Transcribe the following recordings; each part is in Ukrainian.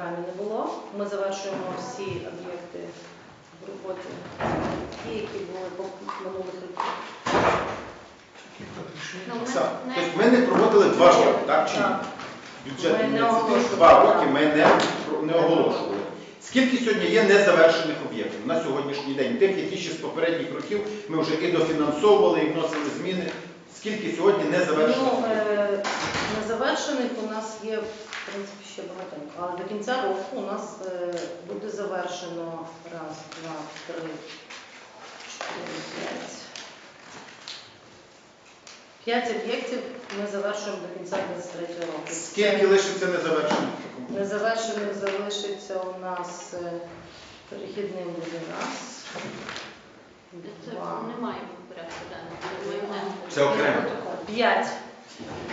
програмі не було. Ми завершуємо всі об'єкти в роботі, ті, які були по минулих років. Ну, ми не- Тобто ми не проводили два роки, так чи ні? Так. Бюджетні Ми не ініціативи оголошували. два роки ми не, про- не оголошували. Скільки сьогодні є незавершених об'єктів на сьогоднішній день? Тих, які ще з попередніх років ми вже і дофінансовували, і вносили зміни. Скільки сьогодні незавершених? Ну, об'єктів? е, незавершених у нас є, в принципі, ще багатенько. Але до кінця року у нас е, буде завершено раз, два, три, чотири, п'ять. П'ять об'єктів ми завершуємо до кінця 23 року. Скільки лишиться незавершених? Незавершених залишиться у нас е, перехідним буде раз. Це Два. немає в порядку. Ми не- Це окремо. П'ять.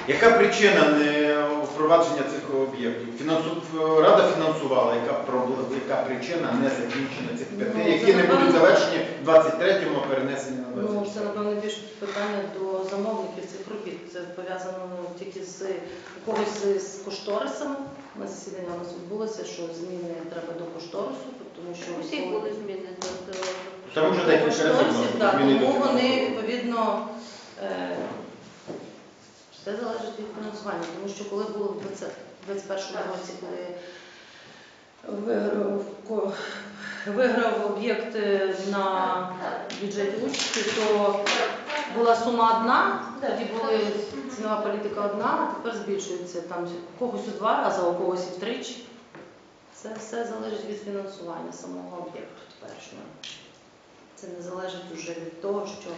Яка причина не впровадження цих об'єктів? Фінансу- Рада фінансувала, яка проблема, яка причина не закінчення цих п'яти, Ну, які це, не будуть напевно- завершені в 23-му, а перенесені на Ну, 24 це, напевно, більше питання до замовників цих робіт. Це пов'язано ну, тільки з у когось з кошторисами. На засідання у нас відбулося, що зміни треба до кошторису, тому що У були зміни до до- Було да, зміни до тому вони відповідно е, все залежить від фінансування, тому що коли було в 20 21 році, коли виграв, ко- виграв об'єкт е, на бюджеті участі, то була сума одна, тоді була цінова політика одна, а тепер збільшується там у когось у два рази, а у когось і втричі. Це все залежить від фінансування самого об'єкту теперішнього. Це не залежить вже від того, що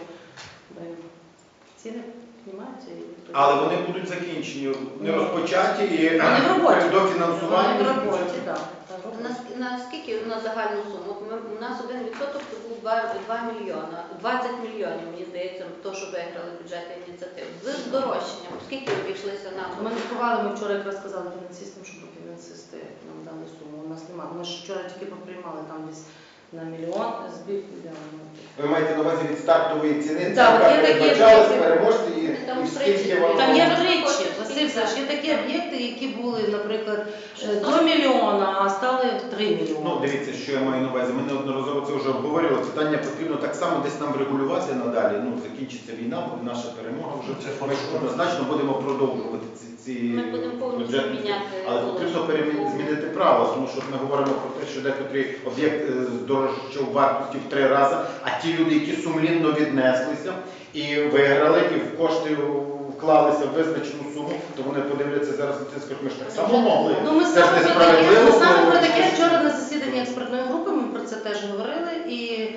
ціни піднімаються і. Але вони будуть закінчені, не Ну. розпочаті і Вони в роботі. до фінансування. Вони в роботі, так. Нас- Наскільки на загальну суму? Ми, у нас один відсоток це був 2, 2 мільйона, 20 мільйонів, мені здається, то, що виграли бюджетні ініціативи. З здорожчанням, скільки обійшлися нам? Ми не ховали, ми вчора якраз сказали фінансистам, щоб фінансисти нам дали суму. У нас немає. Ми ж вчора тільки поприймали там десь на мільйон збір. Ви маєте на увазі від стартової ціни, Так, яка є такі передбачалась, переможці і, Там і втричі воно. Там є втричі, Василь? Саш, є такі об'єкти, які були, наприклад, е, до мільйона, а стали в 3 Ну, мільйони. дивіться, що я маю на увазі. Ми неодноразово це вже обговорювали. Питання потрібно так само десь нам регулювати надалі. Ну, закінчиться війна, наша перемога вже. Ми ж однозначно будемо продовжувати ці, ці Ми будемо повністю бюджетні. міняти Але потрібно перемі- змінити правила, тому що ми говоримо про те, що декотрий об'єкт е, здорожчав вартості в три рази, а ті люди, які сумлінно віднеслися і виграли, і в кошти вклалися в визначену суму, то вони подивляться зараз на це скажуть, ми ж так само могли. Ну, ми Це ж саме про таке, несправедливо. саме про таке вчора на засіданні експертної групи, ми про це теж говорили, і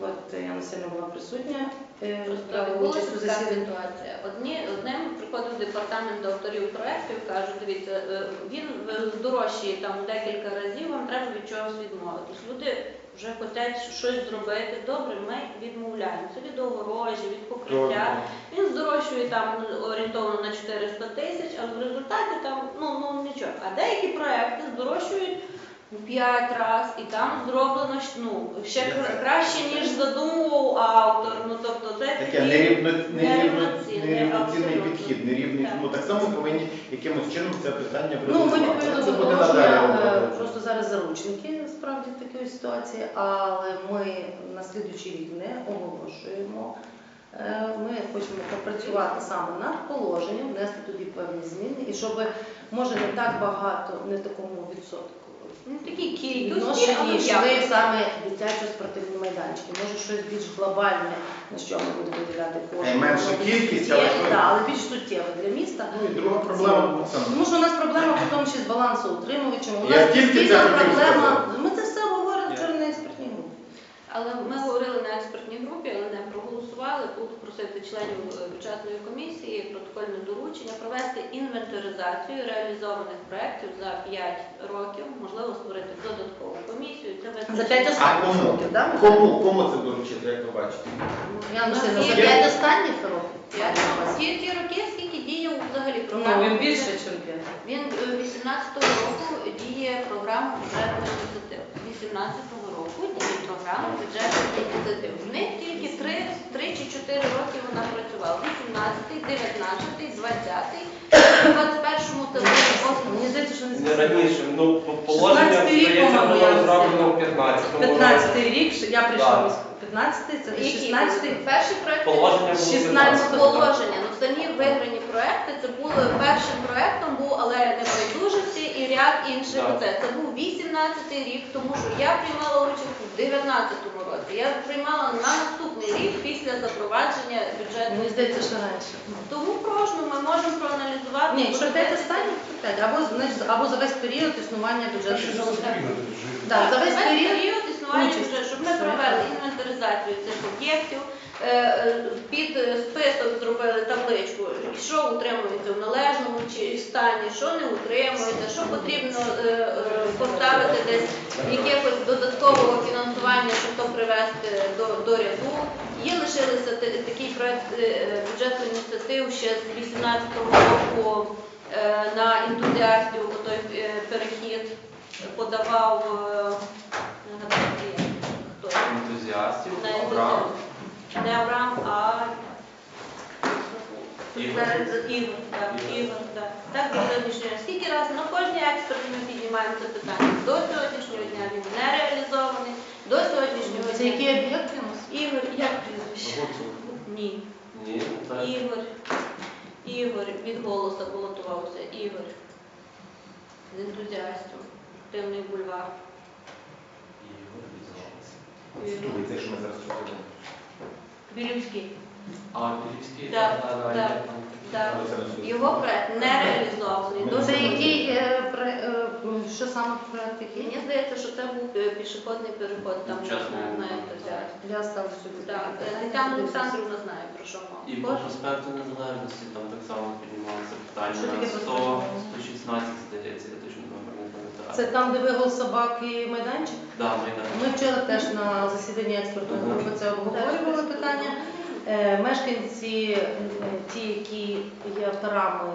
от я не сильно була присутня, е, брала Відбулася участь у така засіданні. ситуація. Одні, одним приходив департамент до авторів проєктів, кажуть, дивіться, е, він е, здорожчає там у декілька разів, вам треба від чогось відмовитись. Люди вже хочуть щось зробити. Добре, ми відмовляємося від огорожі, від покриття. Він здорожчує там орієнтовно на 400 тисяч, але в результаті там ну, ну нічого. А деякі проекти здорожчують 5 разів, і там зроблено ну, ще краще, ніж задумував автор. Ну, тобто це Таке нерівноцінний підхід, нерівний. Так. Ну так само повинні якимось чином це питання Ну, ми відповідно Це до буде положення надалі е, робити. просто зараз заручники справді в такій ситуації, але ми на слідуючий рік не оголошуємо. Е, Ми хочемо попрацювати саме над положенням, внести туди певні зміни, і щоб може не так багато, не такому відсотку. Ну, такі кількості, Відношенні але йшли якось. саме дитячі спортивні майданчики. Може щось більш глобальне, на що ми будемо виділяти кошти. Менша більш кількість, суттєве, але да, але більш суттєве для міста. Ну і друга проблема Оксана. Тому що у нас проблема в тому ще з балансоутримувачем. У Я нас тільки це хотів проблема. сказати. Ми це все говорили вчора на експертній групі. Але ми говорили на експертній групі, але не проголосували. Буду просити членів е, бюджетної комісії протокольне доручення провести інвентаризацію реалізованих проєктів за 5 років, можливо, створити додаткову комісію. Це За визначити. 5 останніх кому? років, так? Кому? Кому це доручити, як ви бачите? Я не є за п'ять 5 останніх років. П'ять. Ті роки, скільки діє взагалі Ну, програма. він більше, ніж 5. Він е, 18-го року діє програма бюджетних ініціатив. 18-го року діє програма бюджетних ініціатив. В них тільки 3, 3 чи 4 роки вона працювала. 18-й, 19-й, 20-й, 21-му це Мені здається, що не Не раніше, ну положення 16 рік, здається по-моєму, було я зроблено в 15-му. 15 рік, що я прийшла Так. 15 це Які 16 були? Перший проект Положення було 16 15-му. положення. Ну, самі проекти, це було першим проектом був алея небайдужості і ряд інших. Так. Це, це був 18 рік, тому що я приймала участь у 19-му році. Я приймала на наступний рік після запровадження бюджету. Мені здається, що раніше. Тому прошу, ми можемо проаналізувати. Ні, якщо 5 подивитися. останніх, 5. Або, значить, або за весь період існування бюджету. Так, за весь період. існування бюджету, щоб ми провели інвентаризацію цих об'єктів, під е, список зробили табличку, що утримується в належному чи стані, що не утримується, що потрібно е, е, поставити десь якихось додаткового фінансування, щоб то привести до, до ряду. Є лишилися такий проект е, е, бюджету ініціатив ще з 18-го року е, на ентузіастів, той е, перехід подавав е, хто Ентузіастів, на ентузіастів. Не Авраам, а Ігор. Так, Ігор, так. Так до сьогоднішнього дня. Скільки разів на кожній експерті ми піднімаємо це питання. До сьогоднішнього дня він не реалізований. До сьогоднішнього Це дня. який об'єкт у нас? Ігор, як прізвище? Ні. Ні, так. Ігор. Ігор від голоса балотувався. Ігор. З ентузіастів. Активний бульвар. Слухай, це що ми зараз робимо. Бірівський. А, Білівський, Так, так, так. Його проект не реалізований. До Це який, е, е, що саме проект який? Мені здається, що це був е, пішохідний переход там Чесно, на, на не ентузіаст. Я ставлю собі. Так, е, Тетяна Олександрівна знає про що І по мова. проспекту Незалежності там так само піднімалося питання. Що таке 100, проспект? 116, здається, я точно. Це там, де вигул собак і майданчик? Да, майдан. Ми вчора теж на засіданні експертної групи це обговорювали питання. Е, Мешканці, ті, які є авторами,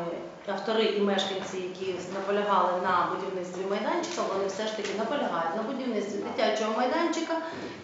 автори і мешканці, які наполягали на будівництві майданчика, вони все ж таки наполягають на будівництві дитячого майданчика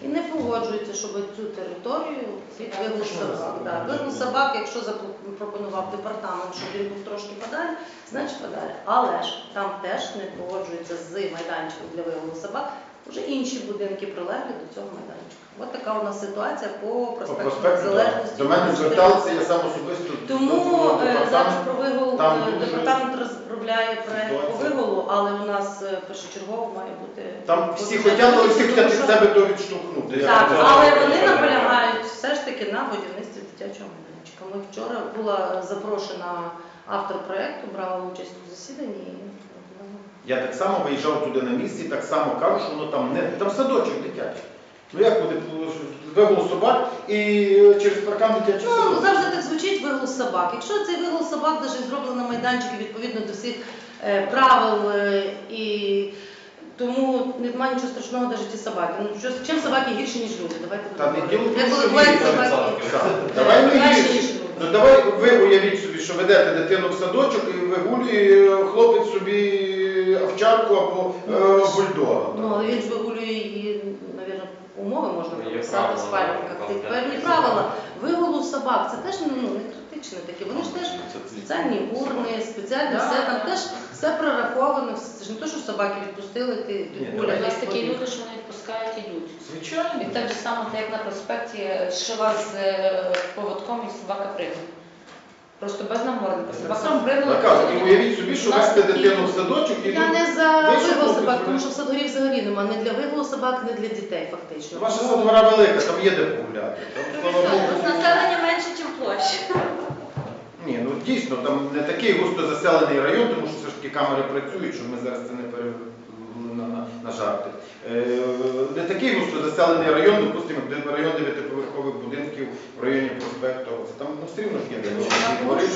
і не погоджуються, щоб цю територію під вигул собак. Да, собак, якщо запропонував департамент, щоб він був трошки подалі, значить подалі. Але ж там теж не погоджуються з майданчиком для вигулу собак вже інші будинки прилеглі до цього майданчика. От така у нас ситуація по проспекту Незалежності. До мене зверталися, я сам особисто. Тому е, зараз про вигул е, департамент розробляє проект по вигулу, але у нас е, першочергово має бути Там всі хотіли, але всі хотять від себе то відштовхнути. Так, але вони наполягають все ж таки на будівництві дитячого майданчика. Ми вчора була запрошена автор проекту, брала участь у засіданні. Я так само виїжджав туди на місці, так само кажу, що воно там не там садочок дитячий. Ну як буде вигул собак і через паркан дитячий Ну, садочок? завжди так звучить вигул собак. Якщо цей вигул собак навіть зроблено на майданчику відповідно до всіх е, правил е, і тому немає нічого страшного навіть ті собаки. Ну що чим собаки гірші, ніж люди? Давайте Та не діло в тому, Як що собаки. Так, Давай Краще, гірші. ніж люди. Ну давай ви уявіть собі, що ведете дитину в садочок і вигулює хлопець собі овчарку або е, бульдога. Ну, але він ж вигулює її, мабуть, умови можна Ну, є прописати в правила, спальниках. так, Тих так. певні правила. Вигулу собак, це теж ну, не критично таке. Вони ж теж спеціальні урни, спеціальне все, там теж все прораховано. Це ж не те, що собаки відпустили, ти, Ні, У нас такі люди, що не відпускають ідуть. Звичайно. І так же само, так як на проспекті шила з е, поводком і собака пригнула. Просто без намордника. Собака пригнула. Наказу, і уявіть собі, що вести дитину в садочок і Я тут не за Вийшов вигул собак, тому що в садгорі взагалі нема не для вигулу собак, не для дітей фактично. Ваша Тому- садгора велика, там є де погуляти. Там, слава Тобто, Богу, Населення менше, ніж площа. Ні, ну дійсно, там не такий густо заселений район, тому що все ж таки камери працюють, що ми зараз це не на, жарти. Е, не такий густо заселений район, допустимо, де район дев'ятиповерхових будинків в районі проспекту. Це там ну, все рівно ж є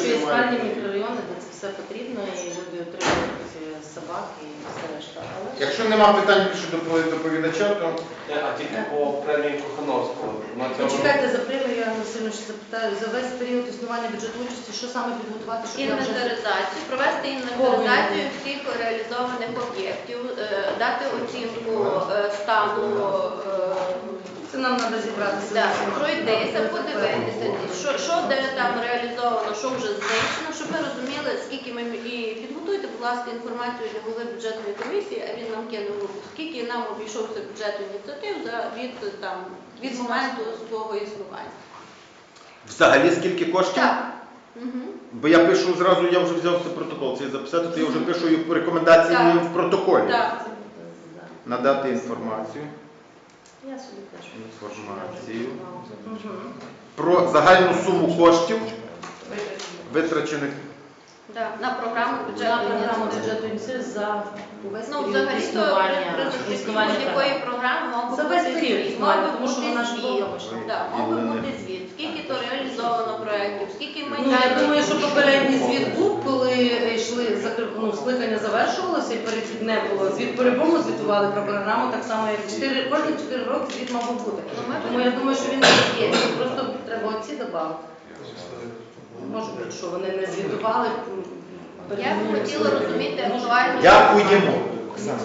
є спальні мікрорайони, де це все потрібно, і люди отримують е, собак і все решта. Але Якщо нема питань більше до доповідача, то Е, А тільки по премії Кохановського. На цьому почекайте за премію, я Васильович запитаю, за весь період існування бюджету участі, що саме підготувати, щоб я вже... Інвентаризацію, провести інвентаризацію всіх реалізованих об'єктів, е, дати оцінку е, стану, е, Це нам треба зібратися. да, з подивитися, що, що де там реалізовано, що вже знищено, щоб ми розуміли, скільки ми і підготуйте, будь ласка, інформацію для голови бюджетної комісії, а він нам кинув скільки нам обійшовся бюджет ініціатив за від там від моменту свого існування. взагалі скільки коштів? Так. Угу. Бо я пишу зразу, я вже взяв цей протокол цей записати, то я вже пишу рекомендації Так. в протоколі. Так. Да. Надати інформацію. Я собі кажу. Інформацію. Про загальну суму коштів, витрачених Да, на програму На бюджету програму бюджету ініціатив за увесь Ну, період взагалі, то існування. при існування будь-якої програми. програми мав би бути період звіт, існування, мав би тому що бути вона ж звіт. довгомишна. Да, мав би бути звіт. Скільки то реалізовано проєктів, скільки ми Ну, я думаю, що попередній звіт був, коли йшли закр- ну, скликання завершувалося і перед не було. Звіт по-любому звітували про програму, так само як 4, кожні 4 роки звіт мав би бути. Ну, ми Тому я думаю, що він не є. Просто треба оці додати. Може бути, що вони не звітували. м, Я б хотіла розуміти актуальність. Дякуємо.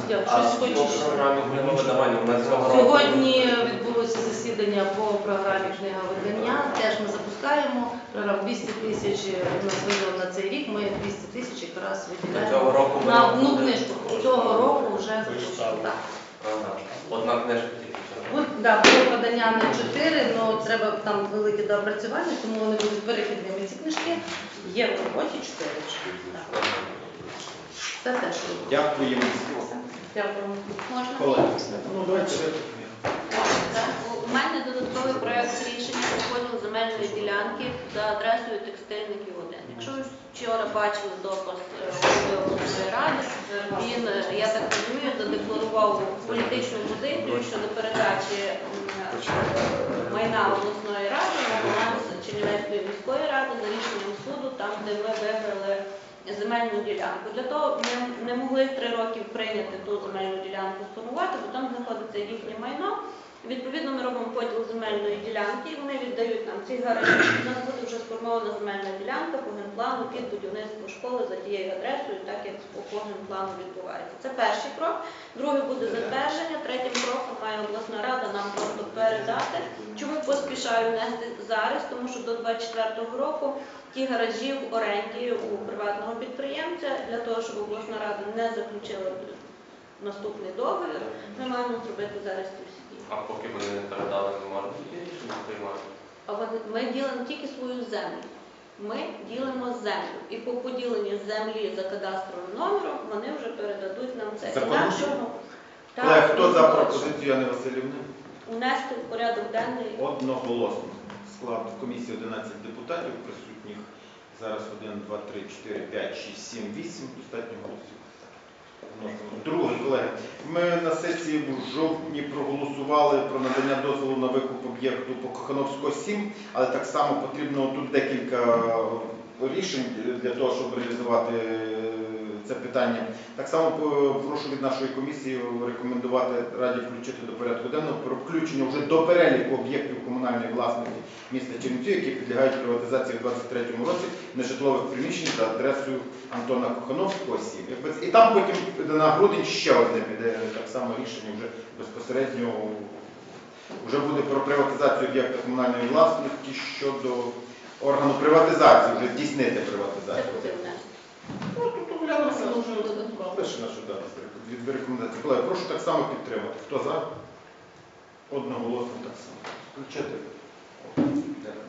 Я А щось по хочу. програмі книгове видавання вона цього року. Сьогодні відбулося засідання по програмі книга видання. Теж ми запускаємо. Програма 200 тисяч у нас виділено на цей рік. Ми 200 тисяч якраз Цього виділяємо року на одну книжку. Цього року вже. Так. Ага. Одна книжка. От, да, було подання на 4, але треба там велике доопрацювання, тому вони будуть перехідними ці книжки. Є в роботі 4. Так. Це теж робимо. Дякуємо. Дякую. Можна? Колеги. Ну, давайте. Так, У мене додатковий проект рішення про поділ земельної ділянки за адресою текстильників 1. Якщо ви вчора бачили допис е, голови обласної ради, е, я так розумію, задекларував політичну позицію щодо передачі майна обласної ради на Чернівецької міської ради за рішенням суду, там, де ми вибрали земельну ділянку. Для того ми не могли три роки прийняти ту земельну ділянку сформувати, бо там знаходиться їхнє майно. Відповідно, ми робимо поділ земельної ділянки, вони віддають нам ці гаражі. У нас буде вже сформована земельна ділянка по генплану під будівництво школи за тією адресою, так як по генплану відбувається. Це перший крок. Другий буде затвердження. Третім кроком має обласна рада нам просто передати. Чому поспішаю внести зараз? Тому що до 24-го року ті гаражі в оренді у приватного підприємця для того, щоб обласна рада не заключила наступний договір, ми маємо зробити зараз ці всі. А поки вони не передали, не можна такі рішення приймати. А вони- ми ділимо тільки свою землю. Ми ділимо землю. І по поділенні землі за кадастровим номером вони вже передадуть нам це. За Інакшого Так, Колеги, хто за пропозицію Яни Васильівни? Внести в порядок денний. Одноголосно. Склад комісії 11 депутатів присутніх. Зараз 1, 2, 3, 4, 5, 6, 7, 8. Достатньо голосів. Друге, колеги, ми на сесії в жовтні проголосували про надання дозволу на викуп об'єкту по Кохановського 7, але так само потрібно тут декілька рішень для того, щоб реалізувати це питання. Так само е, прошу від нашої комісії рекомендувати Раді включити до порядку денного про включення вже до переліку об'єктів комунальної власності міста Чернівців, які підлягають приватизації у 2023 році нежитлових приміщень за адресою Антона Кохановського 7. І там потім на грудень ще одне піде так само рішення вже безпосередньо вже буде про приватизацію об'єкта комунальної власності щодо органу приватизації, вже здійснити Це приватизацію. Ну, лише нашу дату від рекомендації. Колеги, прошу так само підтримати. Хто за? Одноголосно так само. Включити. О, де в?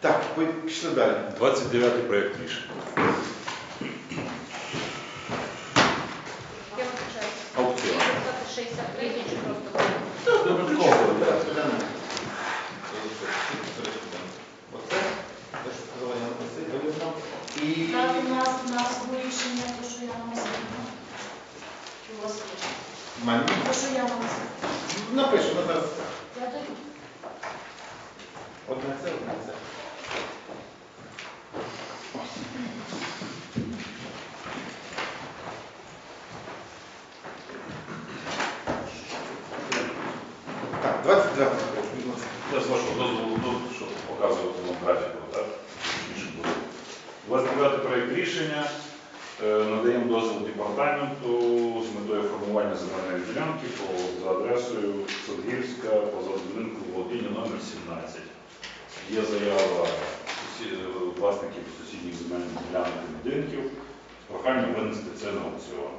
Так, пішли далі. 29 проект рішення. Я. Аукціон. Є записати 63 чи просто Додатково, порядку мене. Прошу я вам. Напишу, ну, на зараз. Одне це, одне це. Так, 22. Я з вашого дозволу тут, щоб показувати вам графіку, так? Буде. 29 проєкт рішення. Е, надаємо дозвіл департаменту метою формування земельної ділянки по, за адресою Садгірська, поза будинку Володіння номер 17. Є заява власників сусідніх земельних ділянок і будинків проханням винести це на аукціон.